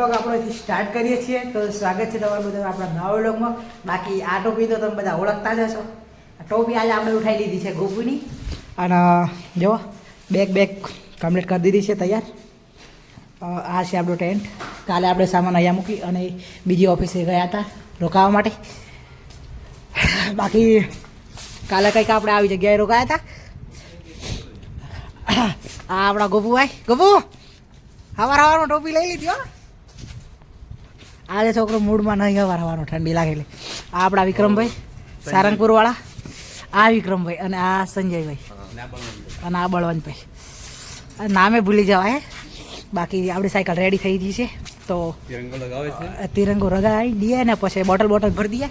Vlog આપણો અહીંથી start કરીએ છીએ. તો સ્વાગત છે તમારું બધું આપણા નવા વ્લોગમાં. બાકી આ ટોપી તો તમે બધા ઓળખતા જ હશો. આ ટોપી આજે આપણે ઉઠાવી લીધી છે ગોપુની અને જો બેગ બેગ કમ્પ્લીટ કરી દીધી છે તૈયાર. આ છે આપણો ટેન્ટ કાલે આપણે સામાન અહીંયા મૂકી અને બીજી ઓફિસે ગયા હતા રોકાવા માટે. બાકી કાલે કંઈક આપણે આવી જગ્યાએ રોકાયા હતા. આ આપણા ગોપુભાઈ. ગોપુ, હવાર હવારમાં ટોપી લઈ લીધી હો. આજે છોકરો મૂડમાં નહીં વારવાનો ઠંડી લાગે એટલે આ આપણા વિક્રમભાઈ સારંગપુર વાળા આ વિક્રમભાઈ અને આ સંજયભાઈ. અને આ બળવંતભાઈ. નામે ભૂલી જવાય. બાકી આપણી સાયકલ રેડી થઈ ગઈ છે. તો તિરંગો રગાવી દઈએ ને પછી બોટલ બોટલ ભરી દઈએ.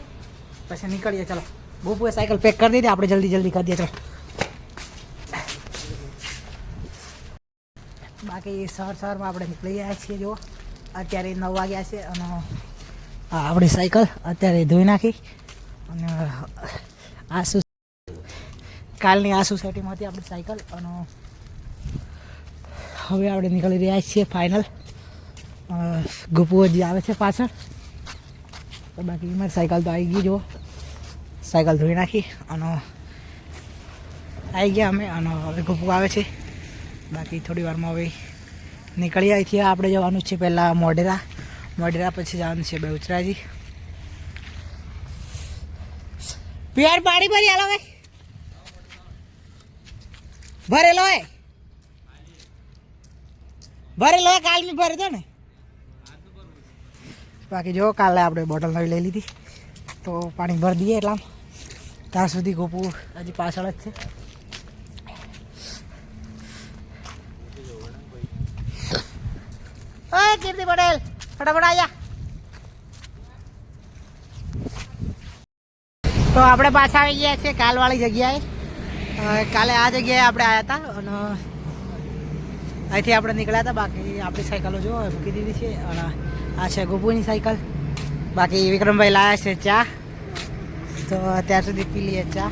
પછી નીકળીએ ચલો. ગોપુએ સાયકલ પેક કરી દીધી આપણે જલ્દી જલ્દી કરી દઈએ ચાલો. બાકી સર સરમાં આપણે નીકળી ગયા છીએ જો અત્યારે નવ વાગ્યા છે અને આપણી સાયકલ અત્યારે ધોઈ નાખી અને આસુ કાલની આ સોસાયટીમાં આપણી સાયકલ અને હવે આપણે નીકળી રહ્યા છીએ ફાઇનલ. ગુપુઓજી આવે છે પાછળ. તો બાકી મારી સાયકલ તો આવી ગઈ, જુઓ. સાયકલ ધોઈ નાખી અને આવી ગયા અમે અને હવે ગુપુ આવે છે. બાકી થોડી વારમાં હવે નીકળી અહીંથી આપણે જવાનું છે પહેલાં મોઢેરા. મોઢેરા પછી જવાનું છે બહુચરાજી પિયાર પાણી ભરી હાલો ભાઈ. ભરેલો હોય ભરેલો હોય કાલની ભરી દો ને. બાકી જો કાલે આપણે બોટલ નવી લઈ લીધી. તો પાણી ભરી દઈએ એટલા ત્યાં સુધી ગોપુ હજી પાછળ જ છે. ઓય કીર્તિ પટેલ ફટાફટ આયા તો આપણે પાછા આવી ગયા છીએ કાલવાળી જગ્યાએ. કાલે આ જગ્યાએ આપણે આવ્યા હતા અને અહીંથી આપણે નીકળ્યા હતા બાકી આપણી સાયકલો જો મૂકી દીધી છે અને આ છે ગોપુની સાયકલ. બાકી વિક્રમભાઈ લાવ્યા છે ચા. તો અત્યાર સુધી પી લઈએ ચા.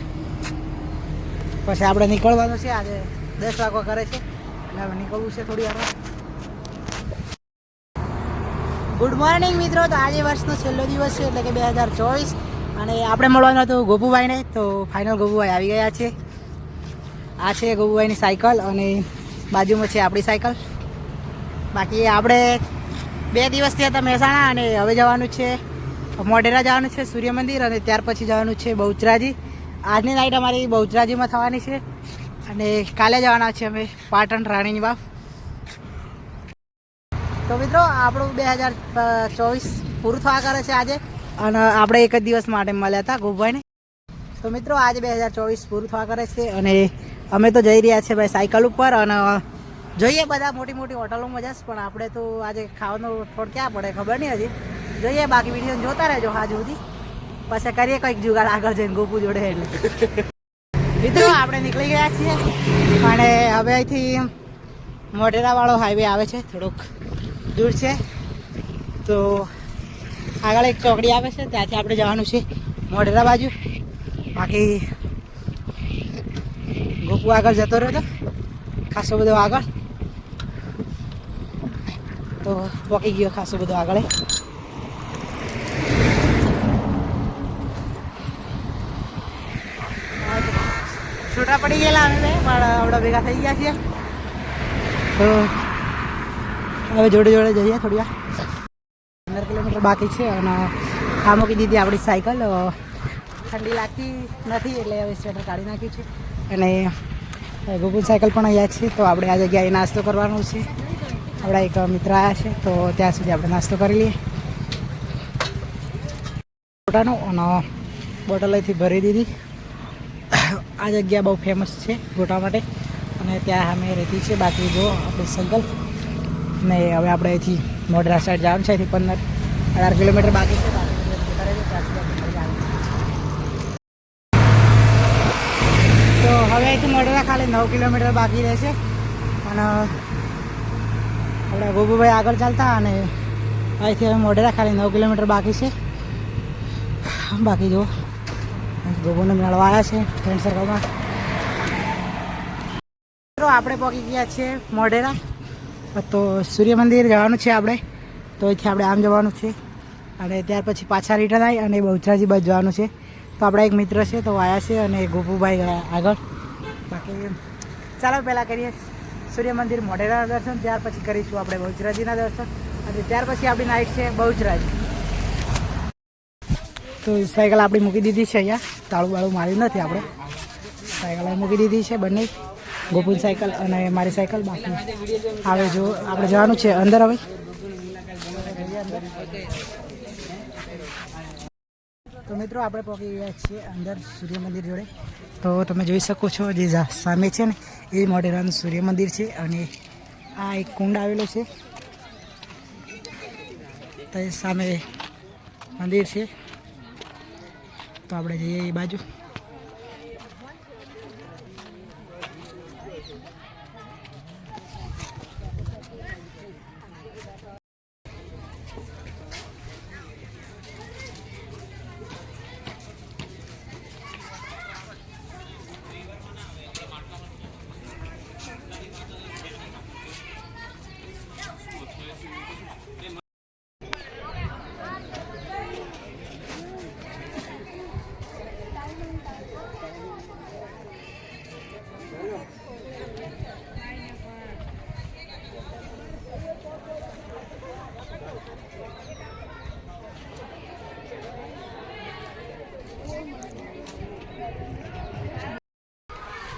પછી આપણે નીકળવાનું છે, આજે દસ વાગવા કરે છે. એટલે હવે નીકળવું છે થોડી વાર ગુડ મોર્નિંગ મિત્રો. તો આજે વર્ષનો છેલ્લો દિવસ છે, એટલે કે બે હજાર ચોવીસ. અને આપણે મળવાનું હતું ગોપુભાઈને. તો ફાઇનલ ગોપુભાઈ આવી ગયા છે. આ છે ગોપુભાઈની સાયકલ અને બાજુમાં છે આપણી સાયકલ. બાકી આપણે બે દિવસથી હતા મહેસાણા અને હવે જવાનું છે મોઢેરા જવાનું છે સૂર્ય મંદિર અને ત્યાર પછી જવાનું છે બહુચરાજી. આજની નાઇટ અમારી બહુચરાજીમાં થવાની છે. અને કાલે જવાના છે અમે પાટણ રાણીની વાવ તો મિત્રો, આપણું બે હજાર ચોવીસ પૂરું થવા કરે છે આજે. અને આપણે એક જ દિવસ માટે મળ્યા હતા ગોભાઈને તો મિત્રો, આજે બે હજાર ચોવીસ પૂરું થવા કરે છે અને અમે તો જઈ રહ્યા છીએ ભાઈ સાયકલ ઉપર અને જોઈએ બધા મોટી મોટી હોટલોમાં જશ પણ આપણે તો આજે ખાવાનો થોડ ક્યાં પડે ખબર નહીં હજી. જોઈએ, બાકી વીડિયો જોતા રહેજો હાજુ સુધી પછી કરીએ કંઈક જુગાડ આગળ જઈને ગોપુ જોડે એટલે. મિત્રો, આપણે નીકળી ગયા છીએ. અને હવે અહીંથી મોઢેરાવાળો હાઈવે આવે છે થોડોક. દૂર છે. તો આગળ એક ચોકડી આવે છે, ત્યાંથી આપણે જવાનું છે મોઢેરા બાજુ. બાકી ગોપુ આગળ જતો રહ્યો હતો. ખાસો બધો આગળ. તો પોકી ગયો ખાસો બધો આગળ. છૂટા પડી ગયેલા અમે, પણ આવડા ભેગા થઈ ગયા છીએ. તો હવે જોડે જોડે જઈએ થોડી વાર. પંદર કિલોમીટર બાકી છે અને આ મૂકી દીધી આપણી સાયકલ. ઠંડી લાગતી નથી એટલે હવે સ્વેટર કાઢી નાખ્યું છે. અને ગૂગલ સાયકલ પણ અહીંયા છે, તો આપણે આ જગ્યાએ નાસ્તો કરવાનો છે. આપણા એક મિત્ર આવ્યા છે, તો ત્યાં સુધી આપણે નાસ્તો કરી લઈએ. ફોટાનો અને બોટલ અહીંથી ભરી દીધી. આ જગ્યા બહુ ફેમસ છે ગોટા માટે. અને ત્યાં અમે રહેતી છે, બાકી જો આપણી સાયકલ ને હવે આપણે અહીંથી મોઢરા સાઈડ જવાનું છે, અહીંથી પંદર અઢાર કિલોમીટર બાકી છે. તો હવે અહીંથી મોઢેરા ખાલી નવ કિલોમીટર બાકી રહેશે અને આપણે ગોબુભાઈ આગળ ચાલતા અને અહીંથી હવે મોઢેરા ખાલી નવ કિલોમીટર બાકી છે. બાકી જુઓ. ગોબુને મેળવા આવ્યા છે ફ્રેન્ડ સર્કલમાં આપણે પહોંચી ગયા છીએ મોઢેરા. તો સૂર્ય મંદિર જવાનું છે આપણે. તો અહીંથી આપણે આમ જવાનું છે. અને ત્યાર પછી પાછા રિટર્ન આવી અને બહુચરાજી બાજુ જવાનું છે. તો આપણા એક મિત્ર છે, તો આવ્યા છે અને ગોપુભાઈ ગયા આગળ. બાકી ચાલો પહેલાં કરીએ સૂર્ય મંદિર મોઢેરાના દર્શન, ત્યાર પછી કરીશું આપણે બહુચરાજીના દર્શન. અને ત્યાર પછી આપણી નાઇટ છે બહુચરાજી તો સાયકલ આપણી મૂકી દીધી છે અહીંયા. તાળું બાળું માર્યું નથી આપણે. સાયકલ મૂકી દીધી છે બંને. ગોપુન સાયકલ અને મારી સાયકલ બાકી. હવે જો આપણે જવાનું છે અંદર હવે. તો મિત્રો, આપણે પહોંચી ગયા છીએ અંદર સૂર્ય મંદિર જોડે. તો તમે જોઈ શકો છો જે સામે છે ને, એ મોઢેરાનું સૂર્ય મંદિર છે અને આ એક કુંડ આવેલો છે. તો સામે મંદિર છે. તો આપણે જઈએ એ બાજુ.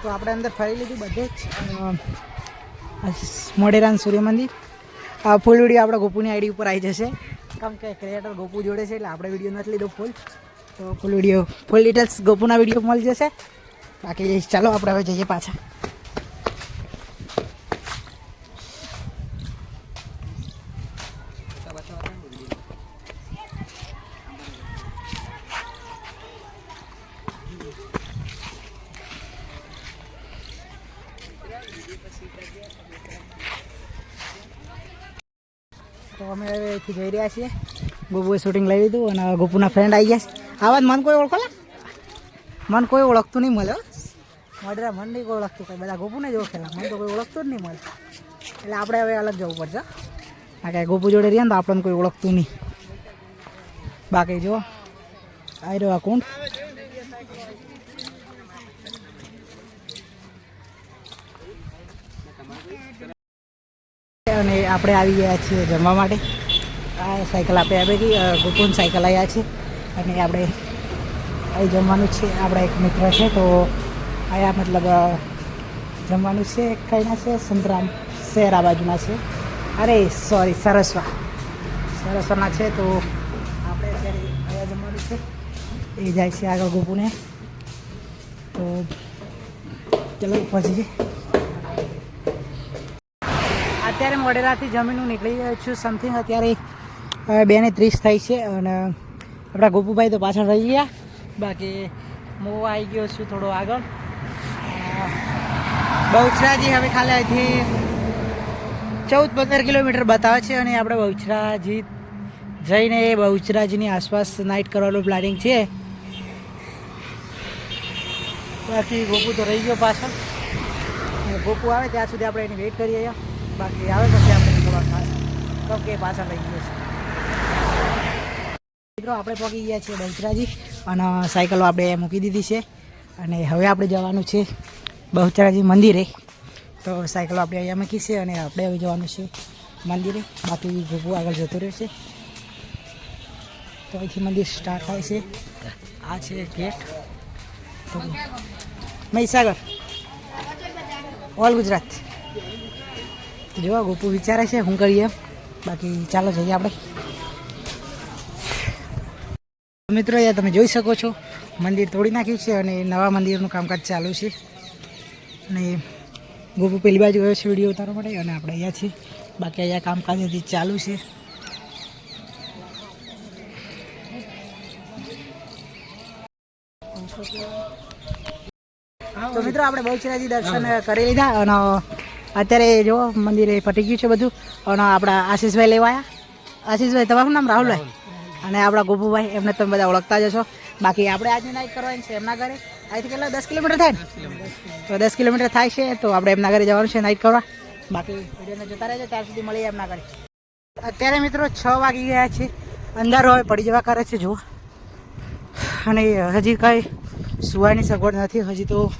તો આપણે અંદર ફરી લીધું બધું જ. મોઢેરાન સૂર્ય મંદિર આ ફૂલ વીડિયો આપણા ગોપુની આઈડી ઉપર આવી જશે. કેમ કે ક્રિએટર ગોપુ જોડે છે એટલે આપણે વીડિયો નથી લીધો ફૂલ તો ફૂલ વીડિયો ફૂલ ડિટેલ્સ ગોપુના વીડિયો મળી જશે. બાકી ચાલો, આપણે હવે જઈએ પાછા. અમે હવે અહીંથી જઈ રહ્યા છીએ. ગોપુએ શૂટિંગ લઈ લીધું અને ગોપુના ફ્રેન્ડ આવી ગયા છે. આવા મન કોઈ ઓળખોલા મન કોઈ ઓળખતું નહીં મળે હો. મન નહીં કોઈ ઓળખતું કંઈ. બધા ગોપુને જ ઓળખેલા. મન તો કોઈ ઓળખતું જ નહીં મળે. એટલે આપણે હવે અલગ જવું પડશે કારણ કે ગોપુ જોડે રહીએ ને તો આપણને કોઈ ઓળખતું નહીં. બાકી જો આવી રહ્યો આ કુંડ. અને આપણે આવી ગયા છીએ જમવા માટે. આ સાયકલ આપણે આવી ગઈ ગુપુન સાયકલ આવ્યા છે. અને આપણે અહીં જમવાનું છે. આપણા એક મિત્ર છે, તો આયા મતલબ જમવાનું છે કઈના છે, સંતરામ શહેર બાજુના છે. અરે સોરી સરસ્વા. સરસ્વાના છે, તો આપણે અત્યારે અહીંયા જમવાનું છે. એ જાય છે આગળ ગોપુને તો ચલો પહોંચી જઈએ અત્યારે મોડેરાથી જમીન હું નીકળી ગયો છું. સમથિંગ અત્યારે બે ને ત્રીસ થઈ છે અને આપણા ગોપુભાઈ તો પાછળ રહી ગયા. બાકી હું આવી ગયો છું થોડો આગળ. બહુચરાજી હવે ખાલી અહીંથી ચૌદ પંદર કિલોમીટર બતાવે છે અને આપણે બહુચરાજી જઈને બહુચરાજીની આસપાસ નાઇટ કરવાનું પ્લાનિંગ છે. બાકી ગોપુ તો રહી ગયો પાછળ. ગોપુ આવે, ત્યાં સુધી આપણે એની વેઇટ કરીએ. અહીંયા બાકી આવે પછી આપણે નીકળવા થાય. તો કે પાછા લઈ ગયો છે મિત્રો, આપણે પહોંચી ગયા છીએ બહુચરાજી, અને સાયકલો આપણે મૂકી દીધી છે. અને હવે આપણે જવાનું છે બહુચરાજી મંદિરે. તો સાયકલો આપણે અહીંયા મૂકી છે અને આપણે હવે જવાનું છે મંદિરે. બાકી ગોપુ આગળ રહ્યું રહેશે તો અહીંથી મંદિર સ્ટાર્ટ થાય છે. આ છે ગેટ મહીસાગર. ઓલ ગુજરાત. જોવા, ગોપુ વિચારે છે શું કરીએ. બાકી ચાલો જઈએ આપણે. મિત્રો, અહીંયા તમે જોઈ શકો છો, મંદિર તોડી નાખ્યું છે અને નવા મંદિરનું કામકાજ ચાલુ છે. અને ગોપુ પેલી બાજુ ગયો છે વીડિયો ઉતારવા માટે અને આપણે અહીંયા છીએ. બાકી અહીંયા કામકાજ હજી ચાલુ છે. તો મિત્રો, આપણે બહુચરાજી દર્શન કરી લીધા અને અત્યારે જો મંદિરે પટી ગયું છે બધું અને આપણા આશીષભાઈ લેવાયા. આશીષભાઈ, તમારું નામ રાહુલભાઈ અને આપણા ગોપુભાઈ, એમને તમે બધા ઓળખતા જ છો બાકી આપણે આજની નાઈટ કરવાની છે એમના ઘરે. અહીંથી કેટલા? દસ કિલોમીટર થાય તો દસ કિલોમીટર થાય છે, તો આપણે એમના ઘરે જવાનું છે નાઈટ કરવા. બાકી વિડીયોને જોતા રહેજો, ત્યાર સુધી મળીએ એમના ઘરે. અત્યારે મિત્રો છ વાગી ગયા છે. અંધારો હવે પડી જવા કરે છે, જુઓ. અને હજી કાંઈ સુવાની સગવડ નથી, હજી તો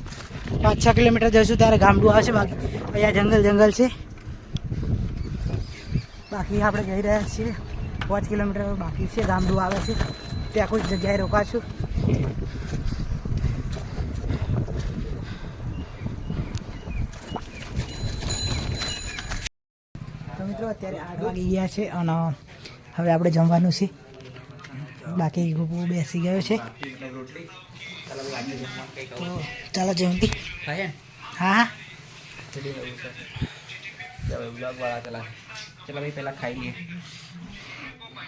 પાંચ છ કિલોમીટર જઈશું, ત્યારે ગામડું આવશે બાકી. અહીંયા જંગલ જંગલ છે. બાકી આપણે જઈ રહ્યા છીએ. પાંચ કિલોમીટર બાકી છે. ગામડું આવે છે. ત્યાં કોઈ જગ્યાએ રોકાશું. તો મિત્રો અત્યારે આઠ વાગી ગયા છે અને હવે આપણે જમવાનું છે. બાકી ગુપુ બેસી ગયો છે. તો ચાલો જમતી. હા. હા બ્લોગ વાળા ચલા ચલો ભાઈ પહેલા ખાઈ લઈએ